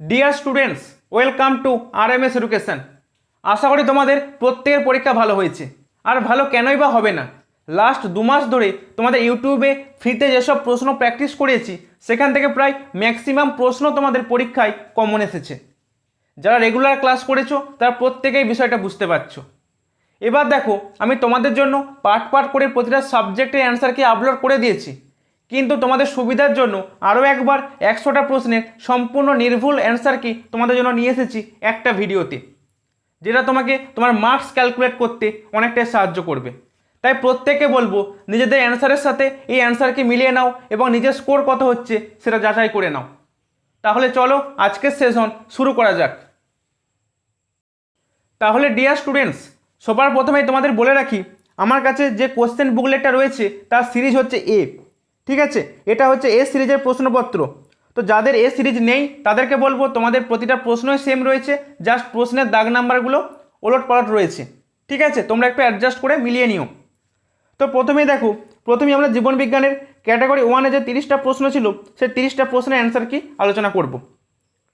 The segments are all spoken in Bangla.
Dear students welcome to R M S education আশা করি তোমাদের প্রত্যেকের পরীক্ষা ভালো হয়েছে। আর ভালো কেনই বা হবে না? লাস্ট দু মাস ধরে তোমাদের ইউটিউবে ফ্রিতে যেসব প্রশ্ন প্র্যাকটিস করিয়েছি, সেখান থেকে প্রায় ম্যাক্সিমাম প্রশ্ন তোমাদের পরীক্ষায় কমন এসেছে। যারা রেগুলার ক্লাস করেছ, তারা প্রত্যেকেই বিষয়টা বুঝতে পারছ। এবার দেখো, আমি তোমাদের জন্য পার্ট পার্ট করে প্রতিটা সাবজেক্টের অ্যান্সারকে আপলোড করে দিয়েছি। কিন্তু তোমাদের সুবিধার জন্য আরও একবার একশোটা প্রশ্নের সম্পূর্ণ নির্ভুল অ্যান্সার কি তোমাদের জন্য নিয়ে এসেছি একটা ভিডিওতে, যেটা তোমাকে তোমার মার্কস ক্যালকুলেট করতে অনেকটাই সাহায্য করবে। তাই প্রত্যেকে বলব নিজেদের অ্যান্সারের সাথে এই অ্যান্সারকে মিলিয়ে নাও এবং নিজের স্কোর কত হচ্ছে সেটা যাচাই করে নাও। তাহলে চলো আজকের সেশন শুরু করা যাক। তাহলে ডিয়ার স্টুডেন্টস সবার প্রথমেই তোমাদের বলে রাখি, আমার কাছে যে কোশ্চেন বুকলেটটা রয়েছে তার সিরিজ হচ্ছে এ ঠিক আছে? এটা হচ্ছে এ সিরিজের প্রশ্নপত্র। তো যাদের এ সিরিজ নেই, তাদেরকে বলব, তোমাদের প্রতিটা প্রশ্নই সেম রয়েছে জাস্ট প্রশ্নের দাগ নাম্বারগুলো ওলট পালট রয়েছে। ঠিক আছে? তোমরা একটু অ্যাডজাস্ট করে মিলিয়ে নিও। তো প্রথমেই দেখো, প্রথমেই আমরা জীবন বিজ্ঞানের ক্যাটাগরি ওয়ানে যে তিরিশটা প্রশ্ন ছিল, সেই তিরিশটা প্রশ্নের অ্যান্সার কি আলোচনা করব।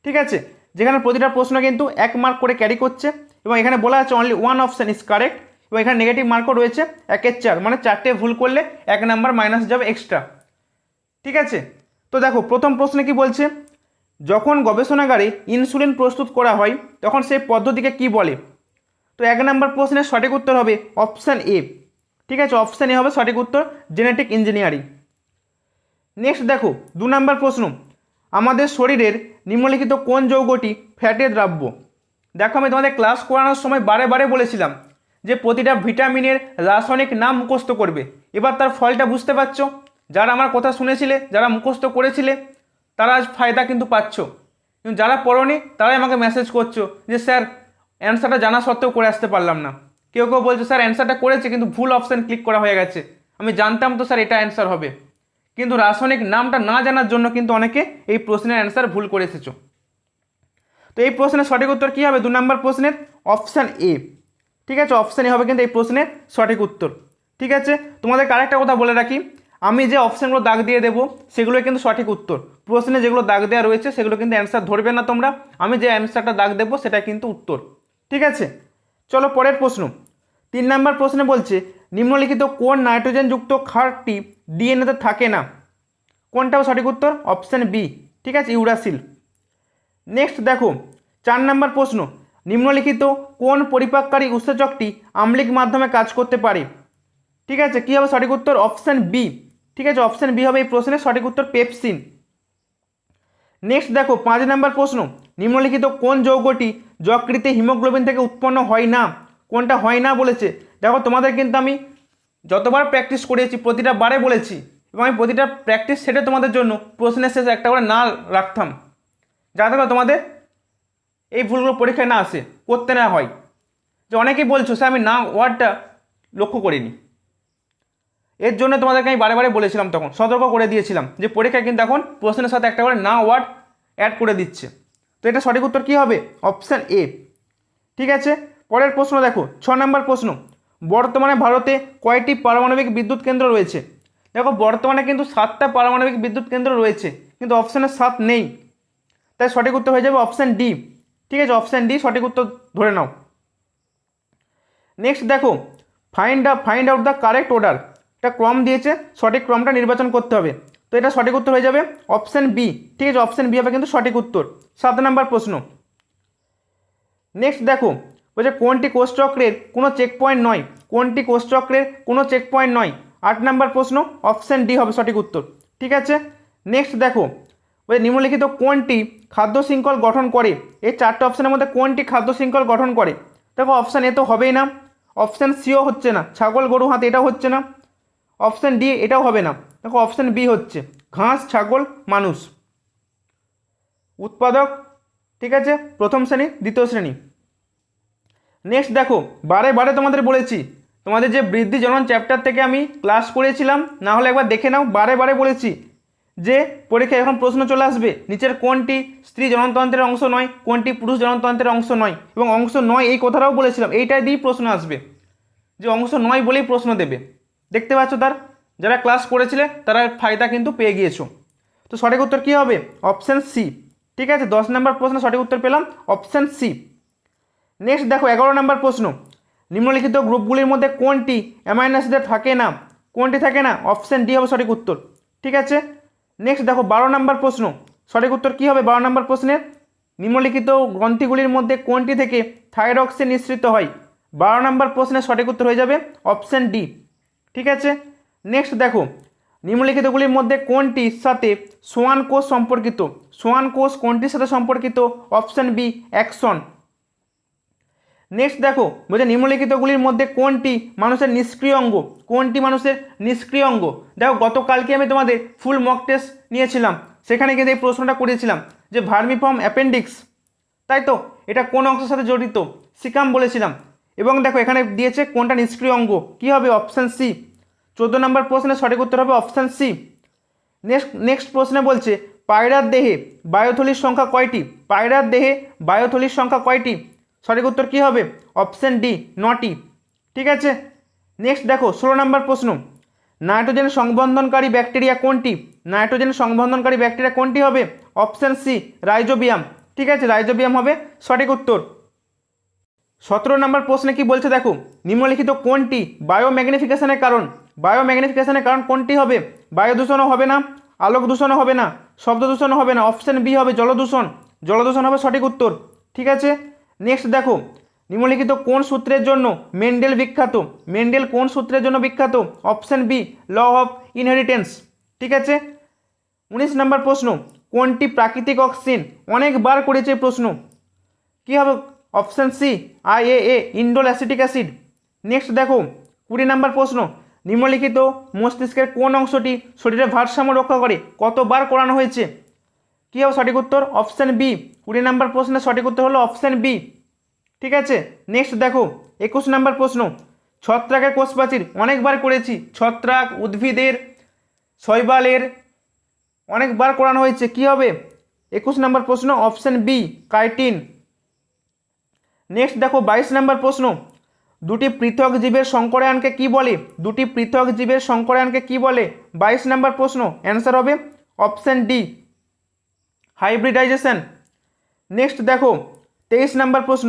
ঠিক আছে? যেখানে প্রতিটা প্রশ্ন কিন্তু এক মার্ক করে ক্যারি করছে, এবং এখানে বলা আছে only one option is correct এবং এখানে নেগেটিভ মার্কও রয়েছে, একের চার মানে চারটে ভুল করলে এক নাম্বার মাইনাস যাবে এক্সট্রা ঠিক আছে? তো দেখো, প্রথম প্রশ্নে কি বলছে? যখন গবেষণাগারে ইনসুলিন প্রস্তুত করা হয়, তখন সেই পদ্ধতিকে কি বলে? তো এক নম্বর প্রশ্নের সঠিক উত্তর হবে অপশান এ। ঠিক আছে? অপশান এ হবে সঠিক উত্তর জেনেটিক ইঞ্জিনিয়ারিং নেক্সট দেখো, দু নম্বর প্রশ্ন। আমাদের শরীরের নিম্নলিখিত কোন যৌগটি ফ্যাটে দ্রাব্য? দেখো, আমি তোমাদের ক্লাস করানোর সময় বারে বারে বলেছিলাম যে প্রতিটা ভিটামিনের রাসায়নিক নাম মুখস্থ করবে। এবার তার ফলটা বুঝতে পারছ? যারা আমার কথা শুনেছিলে, যারা মুখস্থ করেছিলে, তারা আজ ফায়দা কিন্তু পাচ্ছ। কিন্তু যারা পড়নি, তারাই আমাকে মেসেজ করছ যে, স্যার অ্যান্সারটা জানা সত্ত্বেও করে আসতে পারলাম না। কেউ কেউ বলছে, স্যার অ্যান্সারটা করেছে, কিন্তু ভুল অপশান ক্লিক করা হয়ে গেছে। আমি জানতাম তো, স্যার, এটা অ্যান্সার হবে। কিন্তু রাসায়নিক নামটা না জানার জন্য কিন্তু অনেকে এই প্রশ্নের অ্যান্সার ভুল করে এসেছ। তো এই প্রশ্নের সঠিক উত্তর কী হবে? দু নম্বর প্রশ্নের অপশান এ ঠিক আছে? অপশান এ হবে কিন্তু এই প্রশ্নের সঠিক উত্তর। ঠিক আছে? তোমাদের আরেকটা কথা বলে রাখি। আমি যে অপশানগুলো দাগ দিয়ে দেবো সেগুলো কিন্তু সঠিক উত্তর। প্রশ্নে যেগুলো দাগ দেওয়া রয়েছে, সেগুলো কিন্তু অ্যান্সার ধরবে না তোমরা। আমি যে অ্যান্সারটা দাগ দেবো, সেটা কিন্তু উত্তর। ঠিক আছে? চলো পরের প্রশ্ন। তিন নম্বর প্রশ্নে বলছে, নিম্নলিখিত কোন নাইট্রোজেনযুক্ত ক্ষারটি ডিএনএতে থাকে না? কোনটাও সঠিক উত্তর? অপশান বি ঠিক আছে? ইউরাসিল। নেক্সট দেখো, চার নম্বর প্রশ্ন। নিম্নলিখিত কোন পরিপাককারী উৎসেচকটি আম্লিক মাধ্যমে কাজ করতে পারে? ঠিক আছে? কী হবে সঠিক উত্তর? অপশান বি ঠিক আছে অপশান বি হবে এই প্রশ্নের সঠিক উত্তর পেপসিন। নেক্সট দেখো, পাঁচ নম্বর প্রশ্ন, নিম্নলিখিত কোন যৌগটি যকৃতে হিমোগ্লোবিন থেকে উৎপন্ন হয় না? কোনটা হয় না বলেছে? দেখো, তোমাদের কিন্তু আমি যতবার প্র্যাকটিস করিয়েছি, প্রতিটা বারে বলেছি, এবং আমি প্রতিটা প্র্যাকটিস সেটে তোমাদের জন্য প্রশ্নের শেষে একটা করে না রাখতাম, যাতে করে তোমাদের এই ভুলগুলো পরীক্ষায় না আসে, করতে না হয়। যে অনেকেই বলছো, স্যার, আমি না ওয়ার্ডটা লক্ষ্য করিনি। এর জন্য তোমাদেরকে আমি বারে বারে বলেছিলাম তখন, সতর্ক করে দিয়েছিলাম যে পরীক্ষায় কিন্তু এখন প্রশ্নের সাথে একটা করে না ওয়ার্ড অ্যাড করে দিচ্ছে। তো এটা সঠিক উত্তর কী হবে? অপশান এ ঠিক আছে? পরের প্রশ্ন দেখো, ছ নম্বর প্রশ্ন। বর্তমানে ভারতে কয়টি পারমাণবিক বিদ্যুৎ কেন্দ্র রয়েছে? দেখো, বর্তমানে কিন্তু সাতটা পারমাণবিক বিদ্যুৎ কেন্দ্র রয়েছে, কিন্তু অপশানে সাত নেই। তাই সঠিক উত্তর হয়ে যাবে অপশান ডি ঠিক আছে অপশান ডি সঠিক উত্তর ধরে নাও। নেক্সট দেখো find find out the correct order এটা ক্রম দিয়েছে, সঠিক ক্রমটা নির্বাচন করতে হবে। তো এটা সঠিক উত্তর হয়ে যাবে অপশান বি ঠিক আছে অপশান বি হবে কিন্তু সঠিক উত্তর। সাত নম্বর প্রশ্ন। নেক্সট দেখো, বলছে কোনটি কোষচক্রের কোনো চেক পয়েন্ট নয়? কোনটি কোষচক্রের কোনো চেক পয়েন্ট নয়? আট নম্বর প্রশ্ন অপশান ডি হবে সঠিক উত্তর। ঠিক আছে? নেক্সট দেখো, বলছে নিম্নলিখিত কোনটি খাদ্য শৃঙ্খল গঠন করে? এই চারটে অপশানের মধ্যে কোনটি খাদ্য শৃঙ্খল গঠন করে? দেখো অপশান এ তো হবেই না। অপশান সিও হচ্ছে না। ছাগল, গরু, হাতে এটাও হচ্ছে না। অপশান ডি এটাও হবে না। দেখো অপশান বি হচ্ছে, ঘাস, ছাগল, মানুষ। উৎপাদক, ঠিক আছে? প্রথম শ্রেণি, দ্বিতীয় শ্রেণি। নেক্সট দেখো, বারে বারে তোমাদের বলেছি, তোমাদের যে বৃদ্ধি জনন চ্যাপ্টার থেকে আমি ক্লাস করেছিলাম না হলে একবার দেখে নাও, বারে বারে বলেছি যে পরীক্ষায় এখন প্রশ্ন চলে আসবে, নিচের কোনটি স্ত্রী জনতন্ত্রের অংশ নয়, কোনটি পুরুষ জনতন্ত্রের অংশ নয়। এবং অংশ নয় এই কথাটাও বলেছিলাম, এইটাই দিয়েই প্রশ্ন আসবে। যে অংশ নয় বলেই প্রশ্ন দেবে। দেখতে পাচ্ছ তার, যারা ক্লাস করেছিলে, তারা ফায়দা কিন্তু পেয়ে গিয়েছো। তো সঠিক উত্তর কী হবে? অপশান সি ঠিক আছে, দশ নম্বর প্রশ্ন সঠিক উত্তর পেলাম। অপশান সি নেক্সট দেখো, এগারো নম্বর প্রশ্ন। নিম্নলিখিত গ্রুপগুলির মধ্যে কোনটি অ্যামাইনো অ্যাসিডে থাকে না? কোনটি থাকে না? অপশান ডি হবে সঠিক উত্তর। ঠিক আছে? নেক্সট দেখো, বারো নম্বর প্রশ্ন। সঠিক উত্তর কী হবে? বারো নম্বর প্রশ্নের নিম্নলিখিত গ্রন্থিগুলির মধ্যে কোনটি থেকে থাইরক্সিন নিঃসৃত হয়? বারো নম্বর প্রশ্নের সঠিক উত্তর হয়ে যাবে। অপশান ডি ঠিক আছে? নেক্সট দেখো, নিম্নলিখিতগুলির মধ্যে কোনটির সাথে সোয়ান কোষ সম্পর্কিত? সোয়ান কোষ কোনটির সাথে সম্পর্কিত? অপশান বি অ্যাকশন নেক্সট দেখো, বলছে নিম্নলিখিতগুলির মধ্যে কোনটি মানুষের নিষ্ক্রিয় অঙ্গ? কোনটি মানুষের নিষ্ক্রিয় অঙ্গ? দেখো, গতকালকে আমি তোমাদের ফুল মক টেস্ট নিয়েছিলাম। সেখানে কিন্তু এই প্রশ্নটা করেছিলাম যে ভার্মিফর্ম অ্যাপেন্ডিক্স, তাই তো? এটা কোন অংশের সাথে জড়িত? সিকাম বলেছিলাম। এবং দেখো এখানে দিয়েছে কোনটা নিষ্ক্রিয় অঙ্গ? কী হবে? অপশান সি চোদ্দ নম্বর প্রশ্নের সঠিক উত্তর হবে অপশান সি নেক্সট নেক্সট প্রশ্নে বলছে, পায়রার দেহে বায়োথলির সংখ্যা কয়টি? পায়রার দেহে বায়োথলির সংখ্যা কয়টি? সঠিক উত্তর কী হবে? অপশান ডি নটি। ঠিক আছে? নেক্সট দেখো, ষোলো নম্বর প্রশ্ন। নাইট্রোজেন সংবন্ধনকারী ব্যাকটেরিয়া কোনটি? নাইট্রোজেন সংবন্ধনকারী ব্যাকটেরিয়া কোনটি হবে? Option C rhizobium. ঠিক আছে? রাইজোবিয়াম হবে সঠিক উত্তর। সতেরো নম্বর প্রশ্নে কি বলছে দেখো, নিম্নলিখিত কোনটি বায়োম্যাগনিফিকেশনের কারণ? বায়োম্যাগনিফিকেশনের কারণ কোনটি হবে? বায়ু দূষণও হবে না, আলোক দূষণও হবে না, শব্দ দূষণও হবে না অপশান বি হবে জলদূষণ জলদূষণ হবে সঠিক উত্তর। ঠিক আছে? নেক্সট দেখো, নিম্নলিখিত কোন সূত্রের জন্য মেন্ডেল বিখ্যাত? মেন্ডেল কোন সূত্রের জন্য বিখ্যাত? Option B law of inheritance ঠিক আছে? উনিশ নম্বর প্রশ্ন, কোনটি প্রাকৃতিক অক্সিজেন? অনেকবার করেছে প্রশ্ন। কী হবে? Option C, I A A, indole acetic acid. Next দেখো, কুড়ি নাম্বার প্রশ্ন, নিম্নলিখিত মস্তিষ্কের কোন অংশটি শরীরের ভারসাম্য রক্ষা করে? কতবার করানো হয়েছে? কী হবে সঠিক উত্তর? অপশান বি, কুড়ি নাম্বার প্রশ্নের সঠিক উত্তর হলো অপশান বি। ঠিক আছে? নেক্সট দেখো, একুশ নাম্বার প্রশ্ন, ছত্রাকের কোষ প্রাচীর অনেকবার করেছি, ছত্রাক উদ্ভিদের শৈবালের অনেকবার করানো হয়েছে, কী হবে? একুশ নাম্বার প্রশ্ন, অপশান বি, কাইটিন। নেক্সট দেখো বাইশ নাম্বার প্রশ্ন। দুটি পৃথক জীবের সংকরায়নকে কি বলে? দুটি পৃথক জীবের সংকরায়নকে কি বলে? বাইশ নাম্বার প্রশ্ন অ্যান্সার হবে অপশান ডি হাইব্রিডাইজেশন নেক্সট দেখো, তেইশ নাম্বার প্রশ্ন,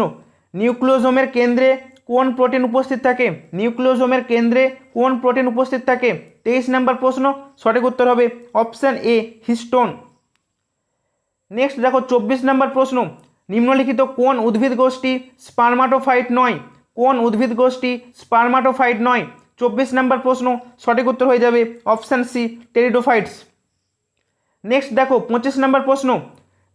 নিউক্লিওজোমের কেন্দ্রে কোন প্রোটিন উপস্থিত থাকে? নিউক্লিওজোমের কেন্দ্রে কোন প্রোটিন উপস্থিত থাকে? তেইশ নাম্বার প্রশ্ন, সঠিক উত্তর হবে অপশান এ হিস্টোন নেক্সট দেখো, চব্বিশ নম্বর প্রশ্ন নিম্নলিখিত কোন উদ্ভিদ গোষ্ঠী স্পার্মাটোফাইট নয়? কোন উদ্ভিদ গোষ্ঠী স্পার্মাটোফাইট নয়? চব্বিশ নম্বর প্রশ্ন, সঠিক উত্তর হয়ে যাবে অপশান সি টেরিডোফাইটস নেক্সট দেখো, পঁচিশ নম্বর প্রশ্ন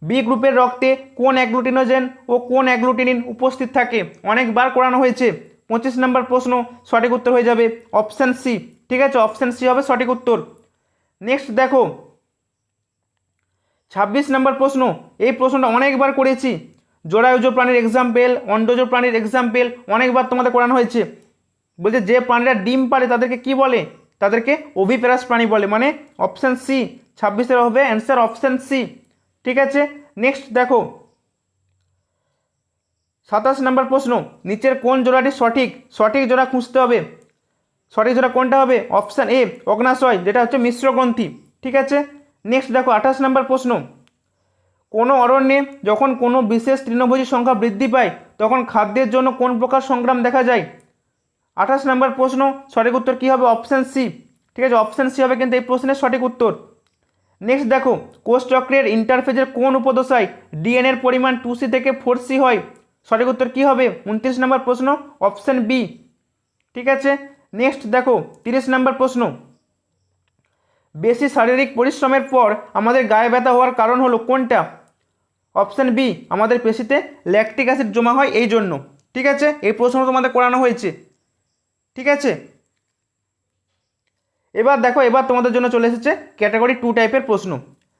বি গ্রুপের রক্তে কোন অ্যাগ্লুটিনোজেন ও কোন অ্যাগ্লুটিনিন উপস্থিত থাকে? অনেকবার করানো হয়েছে। পঁচিশ নম্বর প্রশ্ন, সঠিক উত্তর হয়ে যাবে অপশান সি। ঠিক আছে, অপশান সি হবে সঠিক উত্তর। নেক্সট দেখো ছাব্বিশ নম্বর প্রশ্ন, এই প্রশ্নটা অনেকবার করেছি। জোড়ায়ুজ প্রাণীর এক্সাম্পেল অন্ডজ প্রাণীর এক্সাম্পেল অনেকবার তোমাদের করানো হয়েছে। বলছে যে প্রাণীরা ডিম পারে তাদেরকে কি বলে? তাদেরকে ওভিপ্যারাস প্রাণী বলে মানে অপশান সি ছাব্বিশের হবে অ্যান্সার অপশান সি ঠিক আছে? নেক্সট দেখো। সাতাশ নম্বর প্রশ্ন, নিচের কোন জোড়াটি সঠিক? সঠিক জোড়া খুঁজতে হবে। সঠিক জোড়া কোনটা হবে? অপশান এ অগ্নাশয়, যেটা হচ্ছে মিশ্র গ্রন্থি ঠিক আছে? নেক্সট দেখো, আঠাশ নম্বর প্রশ্ন। কোনো অরণ্যে যখন কোনো বিশেষ তৃণভোজী সংখ্যা বৃদ্ধি পায়, তখন খাদ্যের জন্য কোন প্রকার সংগ্রাম দেখা যায়? আঠাশ নম্বর প্রশ্ন, সঠিক উত্তর কী হবে? অপশান সি ঠিক আছে অপশান সি হবে কিন্তু এই প্রশ্নের সঠিক উত্তর। নেক্সট দেখো, কোষ চক্রের ইন্টারফেজের কোন উপদশায় ডিএনএর পরিমাণ টু সি থেকে ফোর সি হয়? সঠিক উত্তর কী হবে? উনত্রিশ নম্বর প্রশ্ন অপশান বি ঠিক আছে নেক্সট দেখো, তিরিশ নম্বর প্রশ্ন। বেশি শারীরিক পরিশ্রমের পর আমাদের গায়ে ব্যথা হওয়ার কারণ হলো কোনটা? অপশান বি, আমাদের পেশিতে ল্যাকটিক অ্যাসিড জমা হয় এই জন্য। ঠিক আছে? এই প্রশ্ন তোমাদের করানো হয়েছে। ঠিক আছে? এবার দেখো, এবার তোমাদের জন্য চলে এসেছে ক্যাটাগরি টু টাইপের প্রশ্ন।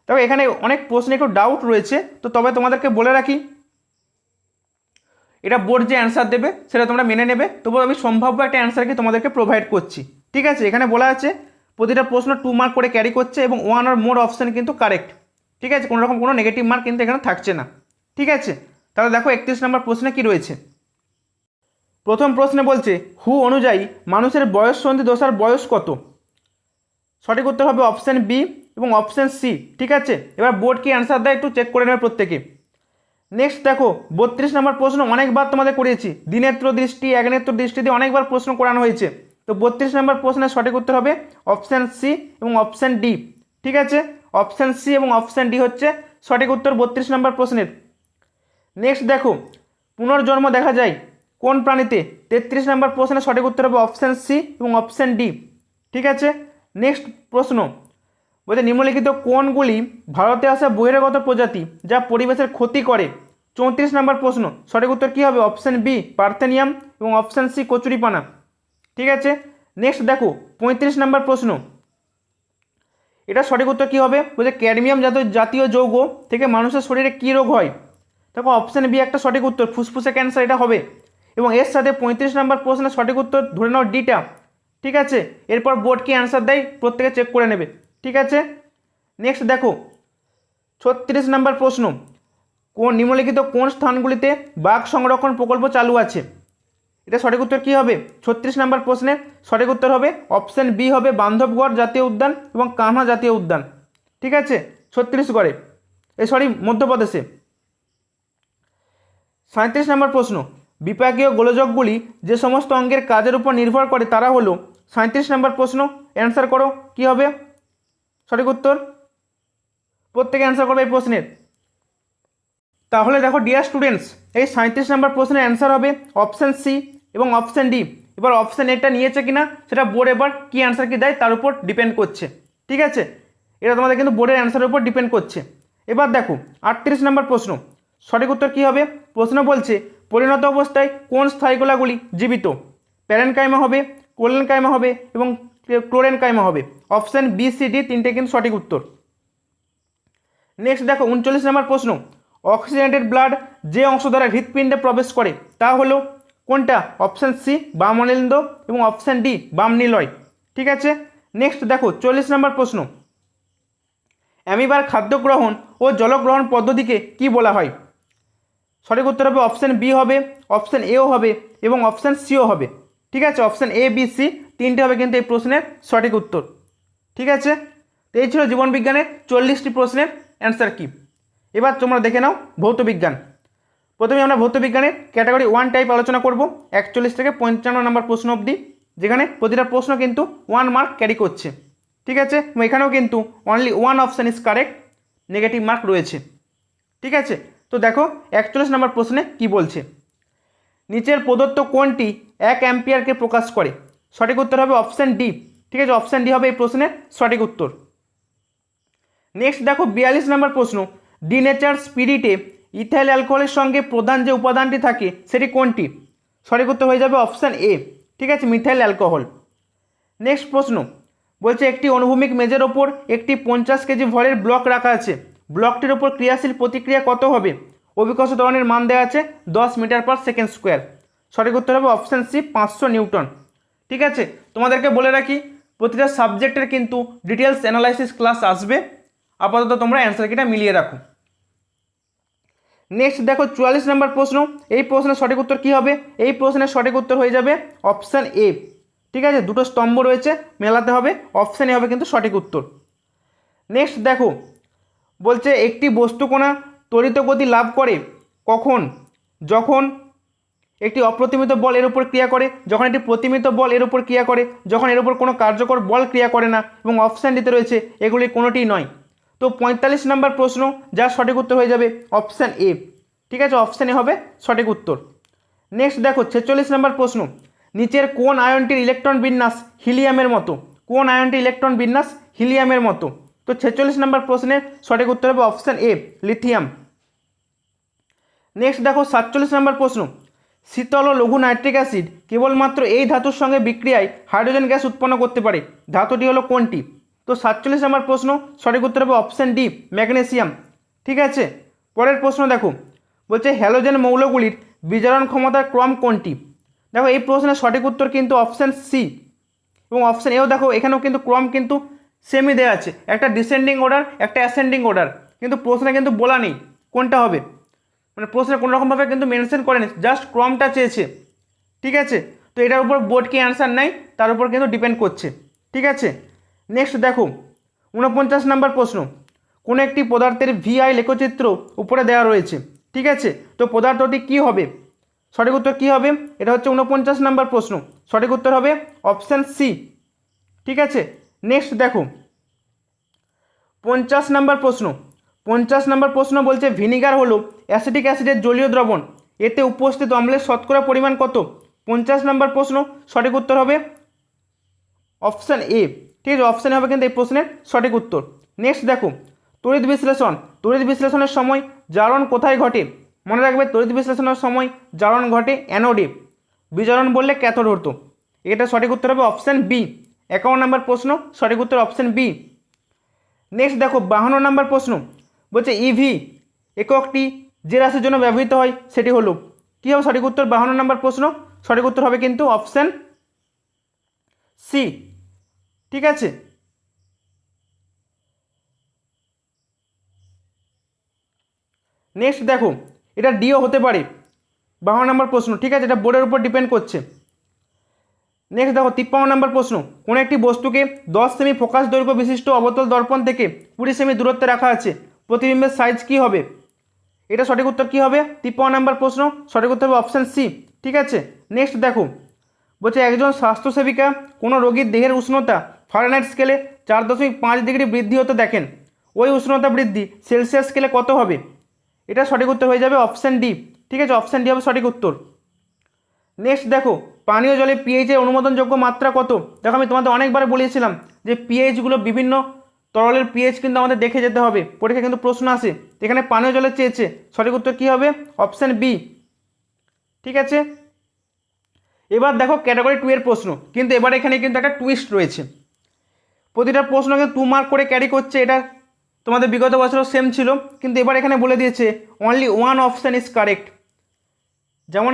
দেখো, এখানে অনেক প্রশ্নে একটু ডাউট রয়েছে, তো তবে তোমাদেরকে বলে রাখি, এটা বোর্ড যে অ্যান্সার দেবে, সেটা তোমরা মেনে নেবে। তবু আমি সম্ভাব্য একটা অ্যান্সারকে তোমাদেরকে প্রোভাইড করছি। ঠিক আছে? এখানে বলা আছে প্রতিটা প্রশ্ন টু মার্ক করে ক্যারি করছে এবং ওয়ান আর মোর অপশান কিন্তু কারেক্ট ঠিক আছে? কোনো রকম কোনো নেগেটিভ মার্ক কিন্তু এখানে থাকছে না। ঠিক আছে? তাহলে দেখো একত্রিশ নম্বর প্রশ্নে কি রয়েছে? প্রথম প্রশ্নে বলছে হু অনুযায়ী মানুষের বয়স সন্ধি দশার বয়স কত? সঠিক উত্তর হবে অপশান বি এবং অপশান সি ঠিক আছে? এবার বোর্ড কি অ্যান্সার দেয় একটু চেক করে নেবে প্রত্যেকে। নেক্সট দেখো, বত্রিশ নম্বর প্রশ্ন অনেকবার তোমাদের করিয়েছি। দিনেত্র দৃষ্টি একনেত্র দৃষ্টি দিয়ে অনেকবার প্রশ্ন করানো হয়েছে। তো বত্রিশ নম্বর প্রশ্নের সঠিক উত্তর হবে অপশান সি এবং অপশান ডি ঠিক আছে? অপশান সি এবং অপশান ডি হচ্ছে সঠিক উত্তর বত্রিশ নম্বর প্রশ্নের। নেক্সট দেখো, পুনর্জন্ম দেখা যায় কোন প্রাণীতে? তেত্রিশ নম্বর প্রশ্নের সঠিক উত্তর হবে অপশান সি এবং অপশান ডি ঠিক আছে? নেক্সট প্রশ্ন বলতে নিম্নলিখিত কোনগুলি ভারতে আসা বহিরাগত প্রজাতি যা পরিবেশের ক্ষতি করে? চৌত্রিশ নম্বর প্রশ্ন, সঠিক উত্তর কী হবে? অপশান বি পার্থেনিয়াম এবং অপশান সি কচুরিপানা। ঠিক আছে? নেক্সট দেখো, পঁয়ত্রিশ নম্বর প্রশ্ন। এটা সঠিক উত্তর কী হবে? বলছে, ক্যাডমিয়াম জাতীয় জাতীয় যৌগ থেকে মানুষের শরীরে কী রোগ হয়? দেখো অপশান বি একটা সঠিক উত্তর, ফুসফুসে ক্যান্সার এটা হবে। এবং এর সাথে পঁয়ত্রিশ নম্বর প্রশ্নের সঠিক উত্তর, ধরে নাও ডিটা ঠিক আছে? এরপর বোর্ড কি অ্যান্সার দেয়? প্রত্যেকে চেক করে নেবে। ঠিক আছে? নেক্সট দেখো, ছত্রিশ নম্বর প্রশ্ন। কোন নিম্নলিখিত কোন স্থানগুলিতে বাঘ সংরক্ষণ প্রকল্প চালু আছে? এটা সঠিক উত্তর কী হবে? ছত্রিশ নম্বর প্রশ্নের সঠিক উত্তর হবে অপশান বি হবে বান্ধবগড় জাতীয় উদ্যান এবং কানহা জাতীয় উদ্যান। ঠিক আছে? ছত্তিশগড়ে এ সরি, মধ্যপ্রদেশে। সাঁত্রিশ নম্বর প্রশ্ন। বিপাকীয় গোলযোগগুলি যে সমস্ত অঙ্গের কাজের উপর নির্ভর করে তারা হলো সাঁত্রিশ নম্বর প্রশ্ন, অ্যান্সার করো, কী হবে? সঠিক উত্তর? প্রত্যেকে অ্যান্সার করবে এই প্রশ্নের। তাহলে দেখো, ডিয়ার স্টুডেন্টস, এই সাঁত্রিশ নম্বর প্রশ্নের অ্যান্সার হবে অপশান সি এবং অপশান ডি এবার অপশান এটা নিয়েছে কিনা, সেটা বোর্ড এবার কী অ্যান্সার কী দেয়, তার উপর ডিপেন্ড করছে। ঠিক আছে? এটা তোমাদের কিন্তু বোর্ডের অ্যান্সারের উপর ডিপেন্ড করছে। এবার দেখো, আটত্রিশ নম্বর প্রশ্ন। সঠিক উত্তর কী হবে? প্রশ্ন বলছে, পরিণত অবস্থায় কোন স্থায়ীকলাগুলি জীবিত? প্যারেন কাইমা হবে, কোলেন কাইমা হবে, এবং ক্লোরেন কাইমা হবে। অপশান বি সি ডি তিনটে কিন্তু সঠিক উত্তর। নেক্সট দেখো, উনচল্লিশ নম্বর প্রশ্ন। অক্সিজেনেটেড ব্লাড যে অংশ দ্বারা হৃৎপিণ্ডে প্রবেশ করে, তা হলো কোনটা? অপশান সি, বাম অনিন্দ এবং অপশান ডি, বাম নিলয়। ঠিক আছে? নেক্সট দেখো, চল্লিশ নম্বর প্রশ্ন। অ্যামিবার খাদ্য গ্রহণ ও জলগ্রহণ পদ্ধতিকে কি বলা হয়? সঠিক উত্তর হবে অপশান বি হবে, অপশান এও হবে এবং অপশান সিও হবে। ঠিক আছে? অপশান এ, বি, সি তিনটে হবে কিন্তু এই প্রশ্নের সঠিক উত্তর। ঠিক আছে? তো এই ছিল জীবনবিজ্ঞানের চল্লিশটি প্রশ্নের অ্যান্সার কি? এবার তোমরা দেখে নাও ভৌতবিজ্ঞান প্রথমে আমরা ভৌতবিজ্ঞানের ক্যাটাগরি ওয়ান টাইপ আলোচনা করব। একচল্লিশ থেকে পঞ্চান্ন নম্বর প্রশ্ন অবধি, যেখানে প্রতিটা প্রশ্ন কিন্তু ওয়ান মার্ক ক্যারি করছে। ঠিক আছে? এখানেও কিন্তু only one option is correct negative mark রয়েছে। ঠিক আছে? তো দেখো, একচল্লিশ নম্বর প্রশ্নে কি বলছে? নিচের প্রদত্ত কোনটি এক অ্যাম্পিয়ারকে প্রকাশ করে। সঠিক উত্তর হবে অপশান ডি ঠিক আছে? অপশান ডি হবে এই প্রশ্নের সঠিক উত্তর। নেক্সট দেখো, বিয়াল্লিশ নম্বর প্রশ্ন। ডিনেচার স্পিরিটে ইথাইল অ্যালকোহলের সঙ্গে প্রধান যে উপাদানটি থাকে, সেটি কোনটি? সঠিক উত্তর হয়ে যাবে অপশান এ। ঠিক আছে, মিথাইল অ্যালকোহল। নেক্সট প্রশ্ন। বলছে একটি অনুভূমিক মেজের ওপর একটি পঞ্চাশ কেজি ভরের ব্লক রাখা আছে। ব্লকটির ওপর ক্রিয়াশীল প্রতিক্রিয়া কত হবে? অভিকর্ষ ত্বরণের মান দেওয়া আছে দশ মিটার পার সেকেন্ড স্কোয়ার। সঠিক উত্তর হবে অপশান সি, পাঁচশো নিউটন। ঠিক আছে, তোমাদেরকে বলে রাখি, প্রতিটা সাবজেক্টের কিন্তু ডিটেলস অ্যানালাইসিস ক্লাস আসবে। আপাতত তোমরা অ্যান্সার কিটা মিলিয়ে রাখো। নেক্সট দেখো চুয়াল্লিশ নম্বর প্রশ্ন। এই প্রশ্নের সঠিক উত্তর কী হবে? এই প্রশ্নের সঠিক উত্তর হয়ে যাবে অপশান এ ঠিক আছে? দুটো স্তম্ভ রয়েছে, মেলাতে হবে। অপশান এ হবে কিন্তু সঠিক উত্তর। নেক্সট দেখো, বলছে একটি বস্তুকণা ত্বরিত গতি লাভ করে কখন? যখন একটি অপ্রতিমিত বল এর উপর ক্রিয়া করে, যখন একটি প্রতিমিত বল এর উপর ক্রিয়া করে, যখন এর উপর কোনো কার্যকর বল ক্রিয়া করে না, এবং অপশান দিতে রয়েছে, এগুলি কোনোটিই নয়। তো পঁয়তাল্লিশ নম্বর প্রশ্ন যার সঠিক উত্তর হয়ে যাবে অপশান এ ঠিক আছে অপশান এ হবে সঠিক উত্তর। নেক্সট দেখো, ছেচল্লিশ নম্বর প্রশ্ন, নিচের কোন আয়নটির ইলেকট্রন বিন্যাস হিলিয়ামের মতো? কোন আয়নটির ইলেকট্রন বিন্যাস হিলিয়ামের মতো? তো ছেচল্লিশ নম্বর প্রশ্নের সঠিক উত্তর হবে অপশান এ লিথিয়াম নেক্সট দেখো, সাতচল্লিশ নম্বর প্রশ্ন, শীতল ও লঘু নাইট্রিক অ্যাসিড কেবলমাত্র এই ধাতুর সঙ্গে বিক্রিয়ায় হাইড্রোজেন গ্যাস উৎপন্ন করতে পারে। ধাতুটি হলো কোনটি? তো সাতচল্লিশ নম্বর প্রশ্ন, সঠিক উত্তর হবে অপশান ডি ম্যাগনেসিয়াম ঠিক আছে? পরের প্রশ্ন দেখো, বলছে হ্যালোজেন মৌলগুলির বিজারণ ক্ষমতার ক্রম কোনটি? দেখো, এই প্রশ্নের সঠিক উত্তর কিন্তু অপশান সি এবং অপশান এও দেখো, এখানেও কিন্তু ক্রম কিন্তু সেমই দেওয়া আছে। একটা ডিসেন্ডিং অর্ডার একটা অ্যাসেন্ডিং অর্ডার কিন্তু প্রশ্নে কিন্তু বলা নেই কোনটা হবে। মানে প্রশ্নে কোনো রকমভাবে কিন্তু মেনশন করেনি জাস্ট ক্রমটা চেয়েছে। ঠিক আছে? তো এটার উপর বোর্ড কি অ্যান্সার নেয়? তার উপর কিন্তু ডিপেন্ড করছে। ঠিক আছে? নেক্সট দেখো উনপঞ্চাশ নাম্বার প্রশ্ন। কোনো একটি পদার্থের ভিআই লেখচিত্র উপরে দেওয়া রয়েছে, ঠিক আছে? তো পদার্থটি কি হবে? সঠিক উত্তর কী হবে? এটা হচ্ছে উনপঞ্চাশ নাম্বার প্রশ্ন। সঠিক উত্তর হবে অপশান সি ঠিক আছে? নেক্সট দেখো, পঞ্চাশ নাম্বার প্রশ্ন। পঞ্চাশ নাম্বার প্রশ্ন বলছে ভিনিগার হলো অ্যাসিটিক অ্যাসিডের জলীয় দ্রবণ। এতে উপস্থিত অম্লের শতকরা পরিমাণ কত? পঞ্চাশ নাম্বার প্রশ্ন, সঠিক উত্তর হবে অপশান এ ঠিক আছে অপশানে হবে কিন্তু এই প্রশ্নের সঠিক উত্তর। নেক্সট দেখো, তড়িৎ বিশ্লেষণ। তড়িৎ বিশ্লেষণের সময় জারণ কোথায় ঘটে? মনে রাখবে, তড়িৎ বিশ্লেষণের সময় জারণ ঘটে অ্যানোডে বিজারণ বললে ক্যাথোড হতো। এটা সঠিক উত্তর হবে অপশান বি একাউন্ন নাম্বার প্রশ্ন, সঠিক উত্তর অপশান বি নেক্সট দেখো বাহান্ন নাম্বার প্রশ্ন। বলছে ইভি এককটি যে রাশির জন্য ব্যবহৃত হয়, সেটি হলো। কী হবে সঠিক উত্তর? বাহান্ন নাম্বার প্রশ্ন, সঠিক উত্তর হবে কিন্তু অপশান সি ঠিক আছে? নেক্সট দেখো, এটা ডিও হতে পারে। বাহান্ন নম্বর প্রশ্ন, ঠিক আছে? এটা বোর্ডের উপর ডিপেন্ড করছে। নেক্সট দেখো, তিপ্পান্ন নম্বর প্রশ্ন। কোনো একটি বস্তুকে দশ সেমি ফোকাস দৈর্ঘ্য বিশিষ্ট অবতল দর্পণ থেকে কুড়ি সেমি দূরত্বে রাখা আছে। প্রতিবিম্বের সাইজ কী হবে? এটা সঠিক উত্তর কী হবে? তিপ্পান্ন নম্বর প্রশ্ন, সঠিক উত্তর হবে অপশান সি ঠিক আছে? নেক্সট দেখো, বলছে একজন স্বাস্থ্যসেবিকা, কোনো রোগীর দেহের উষ্ণতা ফারেনহাইট স্কেলে চার দশমিক পাঁচ ডিগ্রি বৃদ্ধি হতে দেখেন। ওই উষ্ণতা বৃদ্ধি সেলসিয়াস স্কেলে কত হবে? এটা সঠিক উত্তর হয়ে যাবে অপশান ডি। ঠিক আছে, অপশান ডি হবে সঠিক উত্তর। নেক্সট দেখো, পানীয় জলে পিএইচের অনুমোদনযোগ্য মাত্রা কত? দেখো, আমি তোমাদের অনেকবার বলেছিলাম যে পিএইচগুলো বিভিন্ন তরলের পিএইচ কিন্তু আমাদের দেখে যেতে হবে। পরীক্ষা কিন্তু প্রশ্ন আসে। এখানে পানীয় জলে চেয়েছে। সঠিক উত্তর কী হবে? Option B. ঠিক আছে? এবার দেখো ক্যাটাগরি টু এর প্রশ্ন। কিন্তু এবার এখানে কিন্তু একটা টুইস্ট রয়েছে। প্রতিটা প্রশ্নকে টু মার্ক করে ক্যারি করছে, এটা তোমাদের বিগত বছরও সেম ছিল, কিন্তু এবার এখানে বলে দিয়েছে only one option is correct যেমন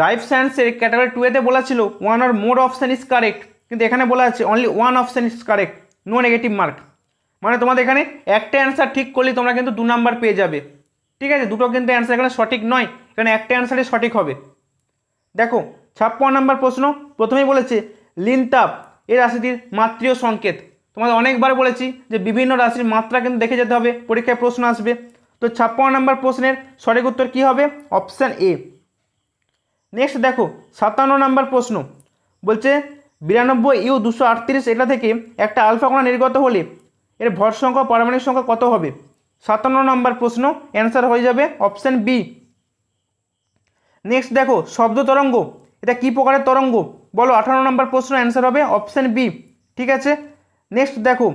লাইফ সায়েন্সের ক্যাটাগরি টুয়েতে বলা ছিল one or more option is correct কিন্তু এখানে বলা আছে only one option is correct no negative mark মানে তোমাদের এখানে একটা অ্যান্সার ঠিক করলে তোমরা কিন্তু দু নাম্বার পেয়ে যাবে। ঠিক আছে, দুটো কিন্তু অ্যান্সার এখানে সঠিক নয়, এখানে একটা অ্যান্সারই সঠিক হবে। দেখো, ছাপ্পান্ন নম্বর প্রশ্ন, প্রথমেই বলেছে, লিনতাপ, এই রাশিটির মাতৃয় সংকেত। তোমাদের অনেকবার বলেছি যে বিভিন্ন রাশির মাত্রা কিন্তু দেখে যেতে হবে, পরীক্ষায় প্রশ্ন আসবে। তো ছাপ্পান্ন নম্বর প্রশ্নের সঠিক উত্তর কী হবে? Option A. নেক্সট দেখো, সাতান্ন নম্বর প্রশ্ন। বলছে, বিরানব্বই ইউ দুশো আটত্রিশ এটা থেকে একটা আলফা কণা নির্গত হলে এর ভর সংখ্যা পারমাণবিক সংখ্যা কত হবে? সাতান্ন নম্বর প্রশ্ন, অ্যান্সার হয়ে যাবে অপশান বি। নেক্সট দেখো, শব্দ তরঙ্গ, এটা কী প্রকারের তরঙ্গ? বলো আঠারো নম্বর প্রশ্ন অ্যান্সার হবে অপশান বি। ঠিক আছে? নেক্সট দেখো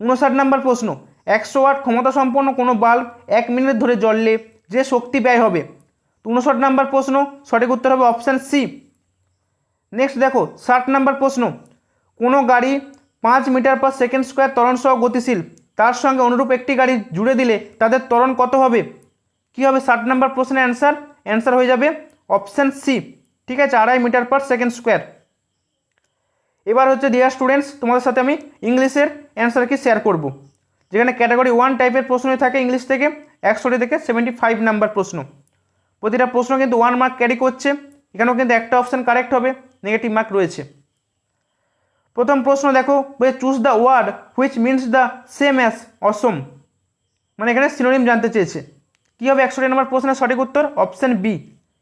উনষাট নাম্বার প্রশ্ন। একশো ওয়াট ক্ষমতা সম্পন্ন কোনো বাল্ব এক মিনিট ধরে জ্বললে যে শক্তি ব্যয় হবে? উনষাট নাম্বার প্রশ্ন, সঠিক উত্তর হবে অপশান সি নেক্সট দেখো, ষাট নাম্বার প্রশ্ন। কোনো গাড়ি পাঁচ মিটার পার সেকেন্ড স্কোয়ার ত্বরণ সহ গতিশীল। তার সঙ্গে অনুরূপ একটি গাড়ি জুড়ে দিলে তাদের ত্বরণ কত হবে? কী হবে? ষাট নাম্বার প্রশ্নের অ্যান্সার অ্যান্সার হয়ে যাবে অপশান সি ঠিক আছে, আড়াই মিটার পার সেকেন্ড স্কোয়ার এবার হচ্ছে ডিয়ার স্টুডেন্টস তোমাদের সাথে আমি ইংলিশের অ্যান্সার কি শেয়ার করব। যেখানে ক্যাটাগরি ওয়ান টাইপের প্রশ্নই থাকে ইংলিশ থেকে একশোটি থেকে সেভেন্টি ফাইভ নাম্বার প্রশ্ন। প্রতিটা প্রশ্ন কিন্তু ওয়ান মার্ক ক্যারি করছে, এখানেও কিন্তু একটা অপশান কারেক্ট হবে নেগেটিভ মার্ক রয়েছে। প্রথম প্রশ্ন দেখো choose the word which means the same as অসম মানে এখানে সিনোনিম জানতে চেয়েছে। কী হবে একশোটি নম্বর প্রশ্নের সঠিক উত্তর? অপশান বি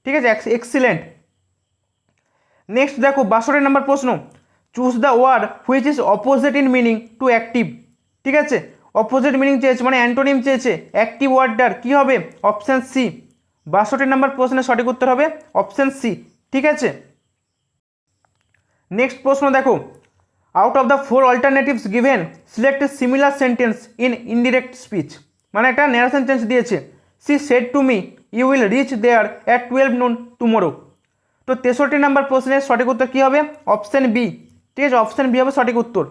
ঠিক আছে এক্সিলেন্ট নেক্সট দেখো, বাষট্টি নম্বর প্রশ্ন। Choose the word which is opposite in meaning to active ঠিক আছে? অপোজিট মিনিং চেয়েছে মানে অ্যান্টোনিম চেয়েছে। অ্যাক্টিভ ওয়ার্ডটার কী হবে? অপশান সি বাষট্টি নম্বর প্রশ্নের সঠিক উত্তর হবে অপশান সি ঠিক আছে? নেক্সট প্রশ্ন দেখো। Out of the four alternatives given select similar sentence in indirect speech মানে একটা ন্যারেশন চেঞ্জ দিয়েছে। She said to me you will reach there at twelve noon tomorrow তো তেষট্টি নম্বর প্রশ্নের সঠিক উত্তর কী হবে? অপশান বি ঠিক আছে, অপশান বি হবে সঠিক উত্তর।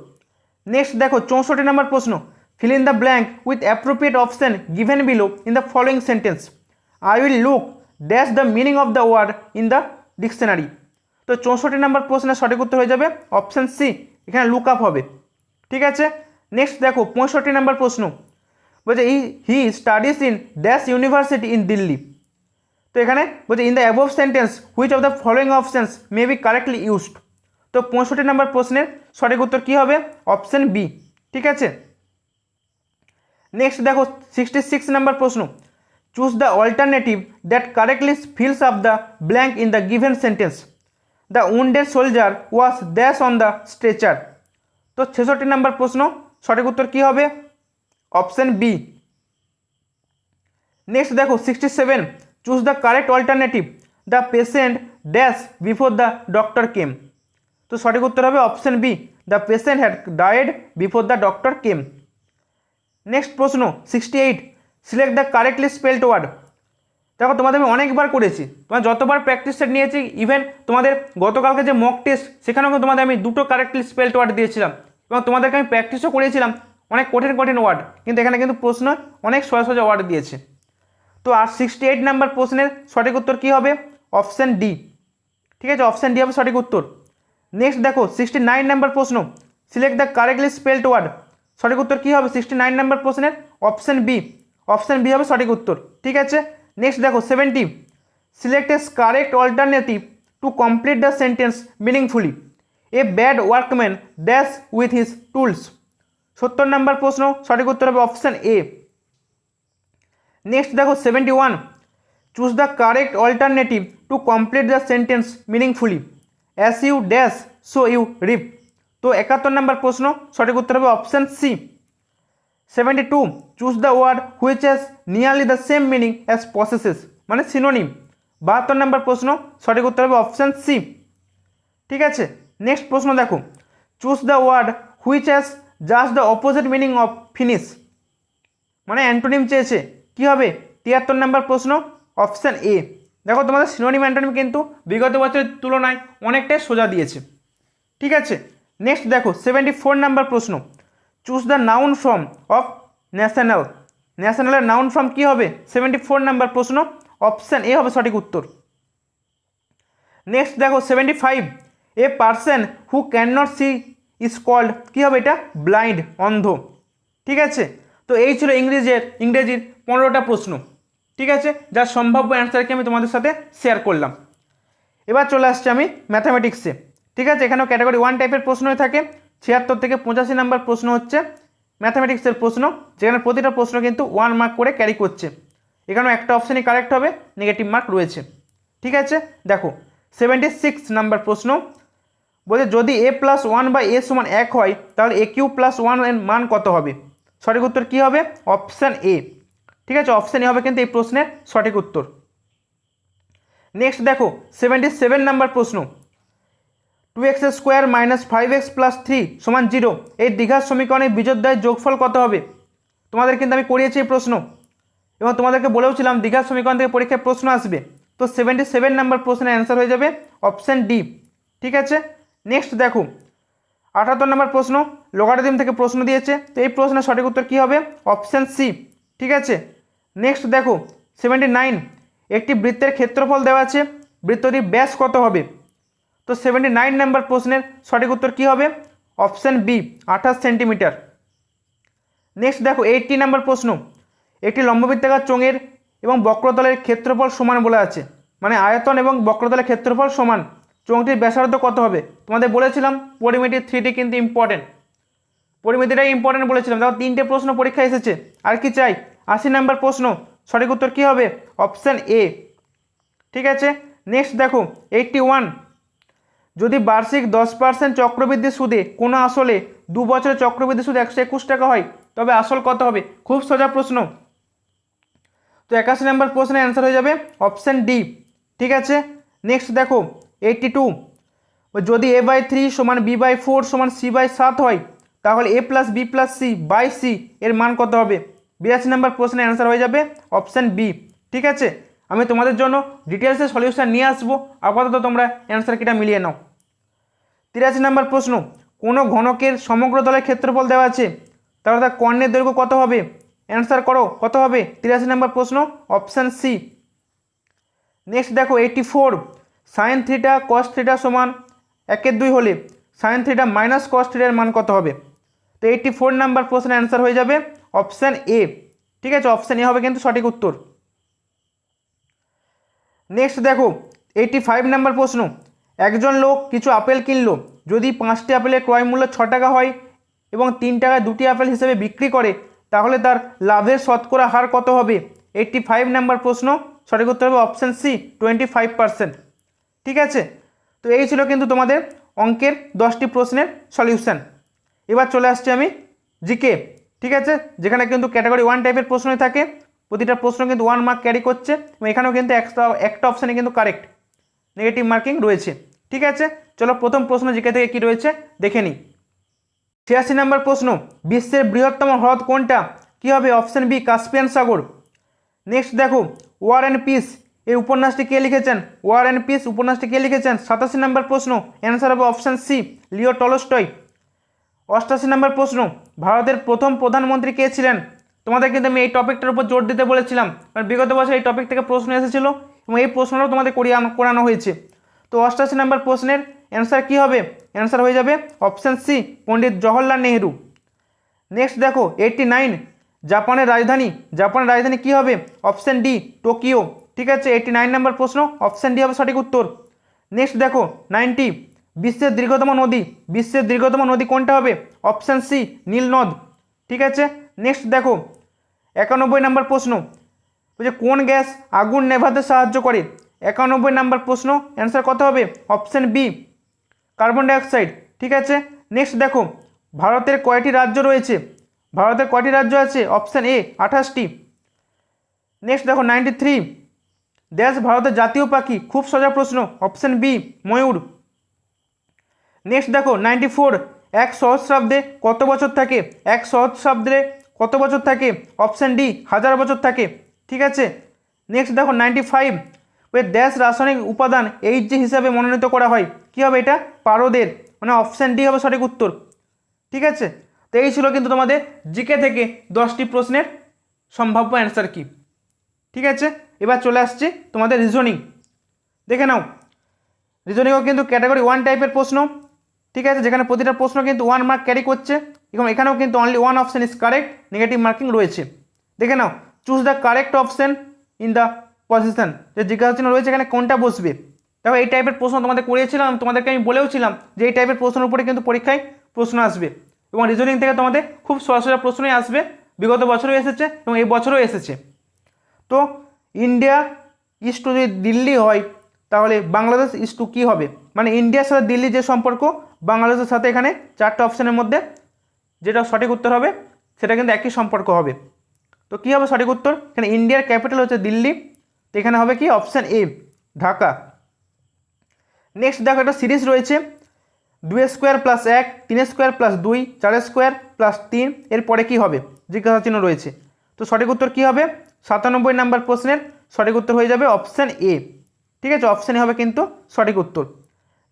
নেক্সট দেখো, চৌষট্টি নম্বর প্রশ্ন। Fill in the blank with appropriate option given below in the following sentence I will look dash the meaning of the word in the dictionary তো চৌষট্টি নম্বর প্রশ্নের সঠিক উত্তর হয়ে যাবে অপশান সি এখানে লুক আপ হবে। ঠিক আছে? নেক্সট দেখো, পঁয়ষট্টি নম্বর প্রশ্ন। বলছে ই he studies in dash university in Delhi তো এখানে বলছে in the above sentence which of the following options may be correctly used তো পঁয়ষট্টি নম্বর প্রশ্নের সঠিক উত্তর কী হবে? Option B. ঠিক আছে? নেক্সট দেখো সিক্সটি সিক্স নাম্বার প্রশ্ন। Choose the alternative that correctly fills up the blank in the given sentence the wounded soldier was dash on the stretcher তো ছেষট্টি নাম্বার প্রশ্ন, সঠিক উত্তর কী হবে? Option B. নেক্সট দেখো sixty seven choose the correct alternative the patient dash before the doctor came তো সঠিক উত্তর হবে option B the patient had died before the doctor came next প্রশ্ন sixty eight select the correctly spelled word দেখো, তোমাদের আমি অনেকবার করেছি। তোমার যতবার প্র্যাকটিস সেট নিয়েছি ইভেন তোমাদের গতকালকে যে মক টেস্ট সেখানেও তোমাদের আমি দুটো কারেক্টলি স্পেলড ওয়ার্ড দিয়েছিলাম। এবং তোমাদেরকে আমি প্র্যাকটিসও করিয়েছিলাম অনেক কঠিন কঠিন ওয়ার্ড কিন্তু এখানে কিন্তু প্রশ্ন অনেক সহজ সহজ ওয়ার্ড দিয়েছে। তো আর সিক্সটি এইট নাম্বার প্রশ্নের সঠিক উত্তর কী হবে? Option D. ঠিক আছে, অপশান ডি হবে সঠিক উত্তর। নেক্সট দেখো সিক্সটি নাইন নাম্বার প্রশ্ন। Select the correctly spelled word সঠিক উত্তর কী হবে? সিক্সটি নাইন নাম্বার প্রশ্নের অপশান বি অপশান বি হবে সঠিক উত্তর। ঠিক আছে? নেক্সট দেখো seventy select as correct alternative to complete the sentence meaningfully a bad workman dash with his tools সত্তর নাম্বার প্রশ্ন, সঠিক উত্তর হবে অপশান এ নেক্সট দেখো seventy one choose the correct alternative to complete the sentence meaningfully as you dash so you reap তো একাত্তর নম্বর প্রশ্ন, সঠিক উত্তর হবে option C seventy two choose the word which has nearly the same meaning as possesses মানে সিনোনিম বাহাত্তর নম্বর প্রশ্ন, সঠিক উত্তর হবে অপশান সি ঠিক আছে নেক্সট প্রশ্ন দেখো। Choose the word which has just the opposite meaning of finish মানে অ্যান্টোনিম চেয়েছে। কী হবে? তিয়াত্তর নম্বর প্রশ্ন অপশান এ দেখো তোমাদের সিনোনিম অ্যান্টোনিম কিন্তু বিগত বছরের তুলনায় অনেকটাই সোজা দিয়েছে। ঠিক আছে? নেক্সট দেখো সেভেন্টি ফোর নাম্বার প্রশ্ন choose the noun form of national ন্যাশনালের noun form কী হবে? সেভেন্টি ফোর নাম্বার প্রশ্ন। অপশান এ হবে সঠিক উত্তর। নেক্সট দেখো seventy five a person who can not see is called কী হবে এটা? ব্লাইন্ড অন্ধ। ঠিক আছে? তো এই ছিল ইংরেজের, ইংরেজির পনেরোটা প্রশ্ন। ঠিক আছে? যার সম্ভাব্য অ্যান্সারকে আমি তোমাদের সাথে শেয়ার করলাম। এবার চলে আসছে আমি ম্যাথামেটিক্সে ঠিক আছে? এখানেও ক্যাটাগরি ওয়ান টাইপের প্রশ্ন হয়ে থাকে। ছিয়াত্তর থেকে পঁচাশি নাম্বার প্রশ্ন হচ্ছে ম্যাথামেটিক্সের প্রশ্ন, যেখানে প্রতিটা প্রশ্ন কিন্তু ওয়ান মার্ক করে ক্যারি করছে। এখানেও একটা অপশানই কারেক্ট হবে নেগেটিভ মার্ক রয়েছে। ঠিক আছে? দেখো সেভেন্টি সিক্স নাম্বার প্রশ্ন। বলছে, যদি এ প্লাস ওয়ান বা এ সমান এক হয়, তাহলে এ কিউ প্লাস ওয়ানের মান কত হবে? সঠিক উত্তর কী হবে? অপশান এ ঠিক আছে? অপশান এ হবে কিন্তু এই প্রশ্নের সঠিক উত্তর। নেক্সট দেখো সেভেন্টি সেভেন নাম্বার প্রশ্ন। Two X square minus five X plus three সমান জিরো এই দীঘার সমীকরণে বিজোদ্দয়ের যোগফল কত হবে? তোমাদের কিন্তু আমি করিয়েছি এই প্রশ্ন। এবং তোমাদেরকে বলেওছিলাম দীঘার সমীকরণ থেকে পরীক্ষায় প্রশ্ন আসবে। তো সেভেন্টি সেভেন নাম্বার প্রশ্নের অ্যান্সার হয়ে যাবে অপশান ডি ঠিক আছে? নেক্সট দেখো, আঠাত্তর নম্বর প্রশ্ন। লোগারিদম থেকে প্রশ্ন দিয়েছে। তো এই প্রশ্নের সঠিক উত্তর কী হবে? অপশান সি ঠিক আছে? নেক্সট দেখো সেভেন্টি নাইন একটি বৃত্তের ক্ষেত্রফল দেওয়া আছে, বৃত্তটির ব্যাস কত হবে? তো সেভেন্টি নাইন নাম্বার প্রশ্নের সঠিক উত্তর কী হবে? অপশান বি আঠাশ সেন্টিমিটার নেক্সট দেখো এইটটি নাম্বার প্রশ্ন, একটি লম্ববৃত্তাকার চোঙের এবং বক্রতলের ক্ষেত্রফল সমান বলে আছে মানে আয়তন এবং বক্রতলের ক্ষেত্রফল সমান। চোঙটির ব্যাসার্ধ কত হবে? তোমাদের বলেছিলাম, পরিমিতি থ্রিটি কিন্তু ইম্পর্টেন্ট পরিমিতিটাই ইম্পর্টেন্ট বলেছিলাম। দেখো, তিনটে প্রশ্ন পরীক্ষা এসেছে, আর কি চাই? আশি নাম্বার প্রশ্ন, সঠিক উত্তর কী হবে? Option A. ঠিক আছে? নেক্সট দেখো এইটটি ওয়ান যদি বার্ষিক দশ পার্সেন্ট চক্রবৃদ্ধি সুদে কোনো আসলে দু বছরের চক্রবৃদ্ধি সুদ একশো একুশ টাকা হয়, তবে আসল কত হবে? খুব সোজা প্রশ্ন। তো একাশি নম্বর প্রশ্নের অ্যান্সার হয়ে যাবে অপশান ডি। ঠিক আছে? নেক্সট দেখো এইটটি টু যদি এ বাই থ্রি সমান বি বাই ফোর সমান সি বাই সাত হয়, তাহলে A plus B plus C by C এর মান কত হবে? বিরাশি নম্বর প্রশ্নের অ্যান্সার হয়ে যাবে অপশান বি ঠিক আছে? আমি তোমাদের জন্য ডিটেলসে সলিউশন নিয়ে আসব। আপাতত তোমরা অ্যান্সার কিটা মিলিয়ে নাও। তিরাশি নম্বর প্রশ্ন, কোনো ঘনকের সমগ্র দলের ক্ষেত্রফল দেওয়া আছে? তাহলে তার কর্ণের দৈর্ঘ্য কত হবে? অ্যান্সার করো, কত হবে? তিরাশি নম্বর প্রশ্ন অপশান সি নেক্সট দেখো eighty four sine three theta cos three theta সমান একের দুই হলে সাইন থ্রিটা মাইনাস কস থ্রিটার মান কত হবে? তো এইটটি ফোর নাম্বার প্রশ্নের অ্যান্সার হয়ে যাবে। অপশান এ, ঠিক আছে? অপশান এ হবে কিন্তু সঠিক উত্তর। নেক্সট দেখো এইটি ফাইভ নাম্বার প্রশ্ন। একজন লোক কিছু আপেল কিনলো, যদি পাঁচটি আপেলের ক্রয় মূল্য ছ টাকা হয় এবং তিন টাকায় দুটি আপেল হিসেবে বিক্রি করে, তাহলে তার লাভের শতকরা হার কত হবে? এইট্টি ফাইভ নাম্বার প্রশ্ন, সঠিক উত্তর হবে option C twenty five percent ঠিক আছে? তো এই ছিল কিন্তু তোমাদের অঙ্কের দশটি প্রশ্নের সলিউশন এবার চলে আসছি আমি জিকে ঠিক আছে? যেখানে কিন্তু ক্যাটাগরি ওয়ান টাইপের প্রশ্নই থাকে। প্রতিটা প্রশ্ন কিন্তু ওয়ান মার্ক ক্যারি করছে। এবং এখানেও কিন্তু একটা একটা অপশানে কিন্তু কারেক্ট নেগেটিভ মার্কিং রয়েছে। ঠিক আছে? চলো প্রথম প্রশ্ন জিকে থেকে কী রয়েছে? দেখে নিই। ছিয়াশি নম্বর প্রশ্ন, বিশ্বের বৃহত্তম হ্রদ কোনটা? কী হবে? অপশান বি কাস্পিয়ান সাগর নেক্সট দেখো ওয়ার অ্যান্ড পিস এই উপন্যাসটি কে লিখেছেন? ওয়ার অ্যান্ড পিস উপন্যাসটি কে লিখেছেন? সাতাশি নম্বর প্রশ্ন অ্যান্সার হবে অপশান সি লিও টলস্টয়। অষ্টাশি নম্বর প্রশ্ন, ভারতের প্রথম প্রধানমন্ত্রী কে ছিলেন? তোমাদের কিন্তু আমি এই টপিকটার উপর জোর দিতে বলেছিলাম, কারণ বিগত বছর এই টপিক থেকে প্রশ্ন এসেছিল এবং এই প্রশ্নটাও তোমাদের করিয়ে করানো হয়েছে। তো অষ্টাশি নম্বর প্রশ্নের অ্যান্সার কী হবে? অ্যান্সার হয়ে যাবে option C Pandit Jawaharlal Nehru. Next দেখো এইটটি নাইন জাপানের রাজধানী জাপানের রাজধানী কী হবে? Option D Tokyo. ঠিক আছে এইটটি নাইন নাম্বার প্রশ্ন অপশান ডি হবে সঠিক উত্তর। নেক্সট দেখো নাইনটি বিশ্বের দীর্ঘতম নদী। বিশ্বের দীর্ঘতম নদী কোনটা হবে? অপশান সি নীল নদ ঠিক আছে? নেক্সট দেখো। একানব্বই নাম্বার প্রশ্ন। বলছে কোন গ্যাস আগুন নেভাতে সাহায্য করে? একানব্বই নাম্বার প্রশ্ন। অ্যান্সার কত হবে? অপশান বি কার্বন ডাইঅক্সাইড ঠিক আছে? নেক্সট দেখো। ভারতের কয়টি রাজ্য রয়েছে? ভারতের কয়টি রাজ্য আছে? অপশান এ আঠাশটি। নেক্সট দেখো নাইনটি থ্রি দেশ ভারতের জাতীয় পাখি। খুব সোজা প্রশ্ন। অপশান বি ময়ূর। নেক্সট দেখো নাইনটি ফোর এক সহস্রাব্দে কত বছর থাকে? এক সহস্রাব্দে কত বছর থাকে? অপশান ডি হাজার বছর থাকে। ঠিক আছে? নেক্সট দেখো নাইনটি ফাইভ ওই ড্যাশ রাসায়নিক উপাদান এইচ জি হিসাবে মনোনীত করা হয়। কী হবে এটা? পারদের। মানে অপশান ডি হবে সঠিক উত্তর। ঠিক আছে? তো এই ছিল কিন্তু তোমাদের জিকে থেকে দশটি প্রশ্নের সম্ভাব্য অ্যান্সার কি। ঠিক আছে? এবার চলে আসছি তোমাদের রিজনিং দেখে নাও। রিজনিংও কিন্তু ক্যাটাগরি ওয়ান টাইপের প্রশ্ন। ঠিক আছে? যেখানে প্রতিটা প্রশ্ন কিন্তু ওয়ান মার্ক ক্যারি করছে এবং এখানেও কিন্তু only one option is correct negative marking রয়েছে। দেখে নাও choose the correct option in the position যে জিজ্ঞাসা চিহ্ন রয়েছে এখানে কোনটা বসবে? দেখো, এই টাইপের প্রশ্ন তোমাদের করিয়েছিলাম, তোমাদেরকে আমি বলেওছিলাম যে এই টাইপের প্রশ্নের উপরে কিন্তু পরীক্ষায় প্রশ্ন আসবে। এবং রিজনিং থেকে তোমাদের খুব সহজ প্রশ্নই আসবে। বিগত বছরও এসেছে এবং এই বছরও এসেছে। তো ইন্ডিয়া ইস টু যদি দিল্লি হয়, তাহলে বাংলাদেশ ইস টু কী হবে? মানে ইন্ডিয়ার সাথে দিল্লি যে সম্পর্ক বাংলাদেশের সাথে এখানে চারটে অপশানের মধ্যে যেটা সঠিক উত্তর হবে, সেটা কিন্তু একই সম্পর্ক হবে। তো কী হবে সঠিক উত্তর? এখানে ইন্ডিয়ার ক্যাপিটাল হচ্ছে দিল্লি। তো এখানে হবে কি? Option A Dhaka. নেক্সট দেখো, একটা সিরিজ রয়েছে। দুই স্কোয়ার প্লাস এক, তিন স্কোয়ার প্লাস দুই, চার স্কোয়ার প্লাস তিন, এরপরে কী হবে? জিজ্ঞাসা চিহ্ন রয়েছে। তো সঠিক উত্তর কী হবে? সাতানব্বই নাম্বার প্রশ্নের সঠিক উত্তর হয়ে যাবে অপশান এ ঠিক আছে অপশানে হবে কিন্তু সঠিক উত্তর।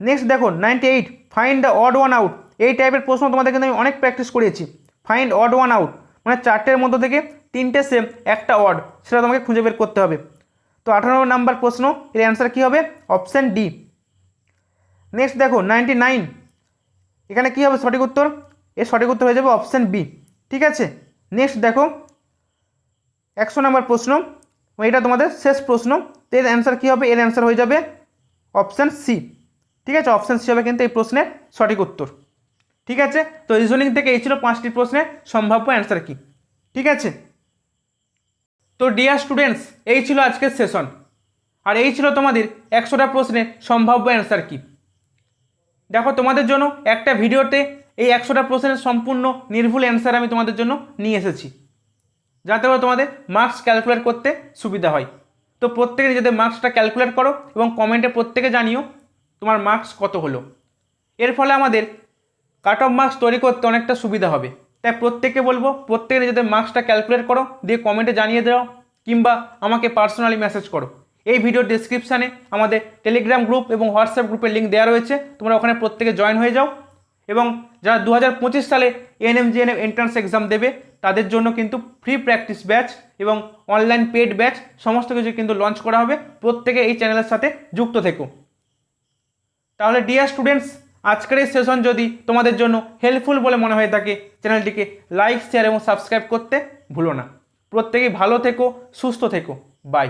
নেক্সট দেখো ninety eight find the odd one out এই টাইপের প্রশ্ন তোমাদের কিন্তু আমি অনেক প্র্যাকটিস করিয়েছি। ফাইন্ড অড ওয়ান আউট মানে চারটের মধ্য থেকে তিনটে সেম একটা অড সেটা তোমাকে খুঁজে বের করতে হবে। তো আঠারো নাম্বার প্রশ্ন, এর অ্যান্সার কী হবে? অপশান ডি নেক্সট দেখো নাইনটি নাইন এখানে কী হবে সঠিক উত্তর? এর সঠিক উত্তর হয়ে যাবে অপশান বি ঠিক আছে? নেক্সট দেখো, একশো নম্বর প্রশ্ন এটা তোমাদের শেষ প্রশ্ন এর অ্যান্সার কী হবে? এর অ্যান্সার হয়ে যাবে অপশান সি ঠিক আছে? অপশান সি হবে কিন্তু এই প্রশ্নের সঠিক উত্তর। ঠিক আছে? তো রিজনিং থেকে এই ছিল পাঁচটি প্রশ্নের সম্ভাব্য অ্যান্সার কি? ঠিক আছে? তো ডিয়ার স্টুডেন্টস এই ছিল আজকের সেশন আর এই ছিল তোমাদের একশোটা প্রশ্নের সম্ভাব্য অ্যান্সার কি? দেখো, তোমাদের জন্য একটা ভিডিওতে এই একশোটা প্রশ্নের সম্পূর্ণ নির্ভুল অ্যান্সার আমি তোমাদের জন্য নিয়ে এসেছি। যাতে করে তোমাদের মার্কস ক্যালকুলেট করতে সুবিধা হয়। তো প্রত্যেকে নিজেদের মার্কসটা ক্যালকুলেট করো এবং কমেন্টে প্রত্যেকে জানিও তোমার মার্কস কত হলো? এর ফলে আমাদের কাট অফ মার্কস তৈরি করতে অনেকটা সুবিধা হবে। তাই প্রত্যেককে বলব, প্রত্যেকে নিজেদের মার্কসটা ক্যালকুলেট করো, দিয়ে কমেন্টে জানিয়ে দাও, কিংবা আমাকে পার্সোনালি মেসেজ করো। এই ভিডিও ডিসক্রিপশানে আমাদের টেলিগ্রাম গ্রুপ এবং হোয়াটসঅ্যাপ গ্রুপের লিঙ্ক দেওয়া রয়েছে। তোমরা ওখানে প্রত্যেকে জয়েন হয়ে যাও। এবং যারা দু হাজার পঁচিশ সালে এনএমজিএনএম এন্ট্রান্স এক্সাম দেবে, তাদের জন্য কিন্তু ফ্রি প্র্যাকটিস ব্যাচ এবং অনলাইন পেড ব্যাচ সমস্ত কিছু কিন্তু লঞ্চ করা হবে। প্রত্যেকে এই চ্যানেলের সাথে যুক্ত থেকো। তাহলে ডিয়ার স্টুডেন্টস আজকের এই সেশন যদি তোমাদের জন্য হেল্পফুল বলে মনে হয়ে থাকে, চ্যানেলটিকে লাইক শেয়ার এবং সাবস্ক্রাইব করতে ভুলো না। প্রত্যেকেই ভালো থেকো, সুস্থ থেকো। বাই